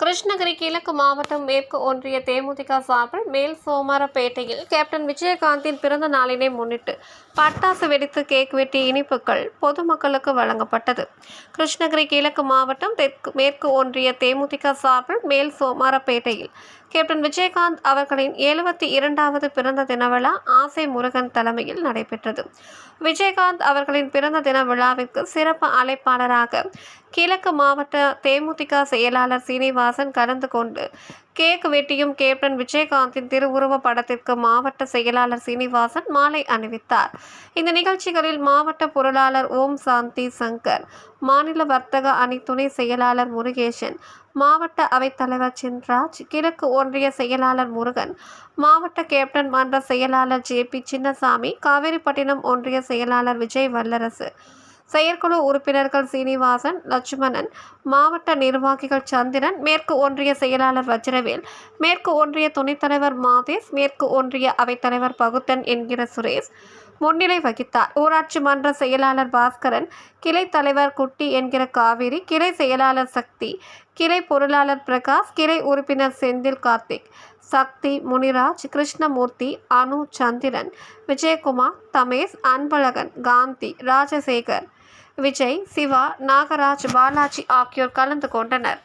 கிருஷ்ணகிரி கிழக்கு மாவட்டம் மேற்கு ஒன்றிய தேமுதிக சார்பில் மேல் சோமாரப்பேட்டையில் கேப்டன் விஜயகாந்தின் பிறந்த நாளினை முன்னிட்டு பட்டாசு வெடித்து கேக் வெட்டி இனிப்புகள் பொதுமக்களுக்கு வழங்கப்பட்டது. கிருஷ்ணகிரி கிழக்கு மாவட்டம் தெற்கு மேற்கு ஒன்றிய தேமுதிக சார்பில் மேல் சோமாரப்பேட்டையில் கேப்டன் விஜயகாந்த் அவர்களின் எழுபத்தி இரண்டாவது பிறந்த தின விழா ஆசை முருகன் தலைமையில் நடைபெற்றது. விஜயகாந்த் அவர்களின் பிறந்த தின விழாவிற்கு சிறப்பு அழைப்பாளராக கிழக்கு மாவட்ட தேமுதிக செயலாளர் சீனிவாசன் கலந்து கொண்டு கேக் வெட்டியும் கேப்டன் விஜயகாந்தின் திருவுருவ படத்திற்கு மாவட்ட செயலாளர் சீனிவாசன் மாலை அணிவித்தார். இந்த நிகழ்ச்சிகளில் மாவட்ட பொருளாளர் ஓம் சாந்தி சங்கர் மாநில வர்த்தக அணி துணை செயலாளர் முருகேசன் மாவட்ட அவைத்தலைவர் சின்ராஜ் கிழக்கு ஒன்றிய செயலாளர் முருகன் மாவட்ட கேப்டன் மன்ற செயலாளர் ஜே பி சின்னசாமி காவேரிப்பட்டினம் ஒன்றிய செயலாளர் விஜய் வல்லரசு செயற்குழு உறுப்பினர்கள் சீனிவாசன் லட்சுமணன் மாவட்ட நிர்வாகிகள் சந்திரன் மேற்கு ஒன்றிய செயலாளர் வஜ்ரவேல் மேற்கு ஒன்றிய துணைத் தலைவர் மாதேஷ் மேற்கு ஒன்றிய அவைத்தலைவர் பகுத்தன் என்கிற சுரேஷ் முன்னிலை வகித்தார். ஊராட்சி மன்ற செயலாளர் பாஸ்கரன் கிளை தலைவர் குட்டி என்கிற காவேரி கிளை செயலாளர் சக்தி கிளை பொருளாளர் பிரகாஷ் கிளை உறுப்பினர் செந்தில் கார்த்திக் சக்தி முனிராஜ் கிருஷ்ணமூர்த்தி அனு சந்திரன் விஜயகுமார் தமேஷ் அன்பழகன் காந்தி ராஜசேகர் விஜய் சிவா நாகராஜ் பாலாஜி ஆகியோர் கலந்து கொண்டனர்.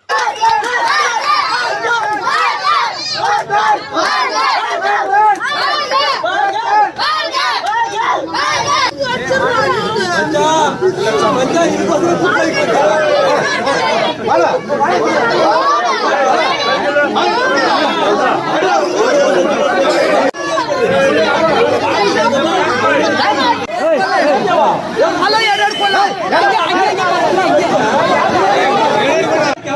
மச்சான்